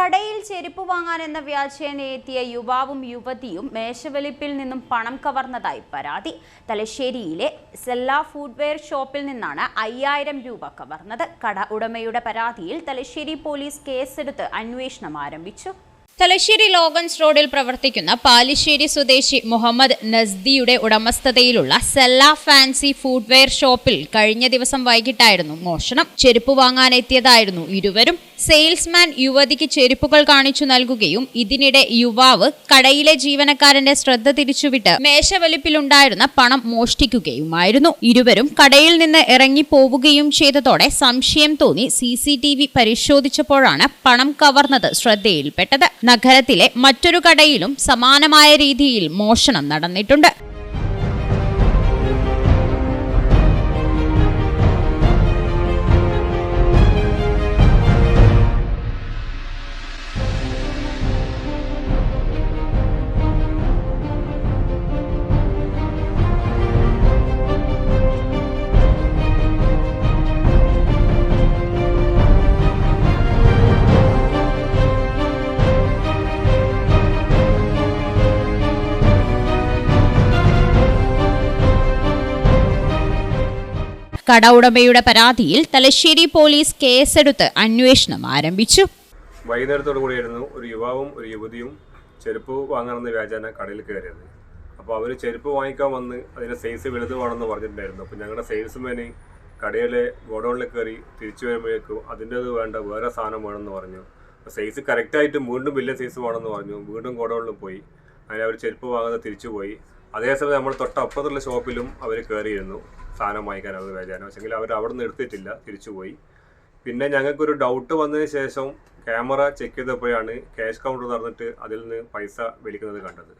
കടയിൽ ചെരുപ്പ് വാങ്ങാൻ എന്ന വ്യാജേന എത്തിയ യുവാവും യുവതിയും മേശവലിപ്പിൽ നിന്നും പണം കവർന്നതായി പരാതി. തലശ്ശേരിയിലെ സെല്ല ഫുഡ്വെയർ ഷോപ്പിൽ നിന്നാണ് അയ്യായിരം രൂപ കവർന്നത്. കട ഉടമയുടെ പരാതിയിൽ തലശ്ശേരി പോലീസ് കേസെടുത്ത് അന്വേഷണം ആരംഭിച്ചു. തലശ്ശേരി ലോഗൻസ് റോഡിൽ പ്രവർത്തിക്കുന്ന പാലിശ്ശേരി സ്വദേശി മുഹമ്മദ് നസ്ദിയുടെ ഉടമസ്ഥതയിലുള്ള സെല്ല ഫാൻസി ഫുഡ്വെയർ ഷോപ്പിൽ കഴിഞ്ഞ ദിവസം വൈകിട്ടായിരുന്നു മോഷണം. ചെരുപ്പ് വാങ്ങാനെത്തിയതായിരുന്നു ഇരുവരും. സെയിൽസ്മാൻ യുവതിക്ക് ചെരുപ്പുകൾ കാണിച്ചു നൽകുകയും ഇതിനിടെ യുവാവ് കടയിലെ ജീവനക്കാരന്റെ ശ്രദ്ധ തിരിച്ചുവിട്ട് മേശവലിപ്പിലുണ്ടായിരുന്ന പണം മോഷ്ടിക്കുകയുമായിരുന്നു. ഇരുവരും കടയിൽ നിന്ന് ഇറങ്ങി പോവുകയും ചെയ്തതോടെ സംശയം തോന്നി. സി പരിശോധിച്ചപ്പോഴാണ് പണം കവർന്നത് ശ്രദ്ധയിൽപ്പെട്ടത്. നഗരത്തിലെ മറ്റൊരു കടയിലും സമാനമായ രീതിയിൽ മോഷണം നടന്നിട്ടുണ്ട്. കട ഉടമയുടെ പരാതിയിൽ തലശ്ശേരി പോലീസ് കേസെടുത്ത് അന്വേഷണം ആരംഭിച്ചു. വൈകുന്നേരത്തോടു കൂടിയായിരുന്നു ഒരു യുവാവും ഒരു യുവതിയും ചെരുപ്പ് വാങ്ങണമെന്ന് വ്യാജാന കടയിൽ കയറിയത്. അപ്പോൾ അവർ ചെരുപ്പ് വാങ്ങിക്കാൻ വന്ന് അതിന്റെ സൈസ് വേണമെന്ന് പറഞ്ഞിട്ടുണ്ടായിരുന്നു. അപ്പോൾ ഞങ്ങളുടെ സെയിൽസ്മാന് കടയിലെ ഗോഡൗണിൽ കയറി തിരിച്ചു വരുമ്പോഴേക്കും അതിന്റെത് വേണ്ട വേറെ സാധനം വേണമെന്ന് പറഞ്ഞു. സൈസ് കറക്റ്റായിട്ട് വീണ്ടും വലിയ സൈസ് വേണമെന്ന് പറഞ്ഞു. വീണ്ടും ഗോഡൗണിൽ പോയി. അങ്ങനെ അവർ ചെരുപ്പ് വാങ്ങുന്നത് തിരിച്ചു പോയി. അതേസമയം നമ്മൾ തൊട്ടപ്പുറത്തുള്ള ഷോപ്പിലും അവർ കയറിയിരുന്നു സാധനം വാങ്ങിക്കാൻ അവർ വ്യാജാന പക്ഷെങ്കിൽ അവർ അവിടെ നിന്ന് എടുത്തിട്ടില്ല തിരിച്ചു പോയി. പിന്നെ ഞങ്ങൾക്കൊരു ഡൗട്ട് വന്നതിന് ശേഷം ക്യാമറ ചെക്ക് ചെയ്തപ്പോഴാണ് ക്യാഷ് കൗണ്ടർ തുറന്നിട്ട് അതിൽ നിന്ന് പൈസ വലിക്കുന്നത് കണ്ടത്.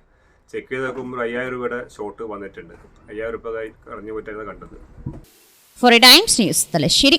ചെക്ക് ചെയ്ത് നോക്കുമ്പോൾ അയ്യായിരം രൂപയുടെ ഷോട്ട് വന്നിട്ടുണ്ട്. അയ്യായിരം രൂപ കളഞ്ഞു പോയിട്ടാണ് കണ്ടത്. Four times news Thalassery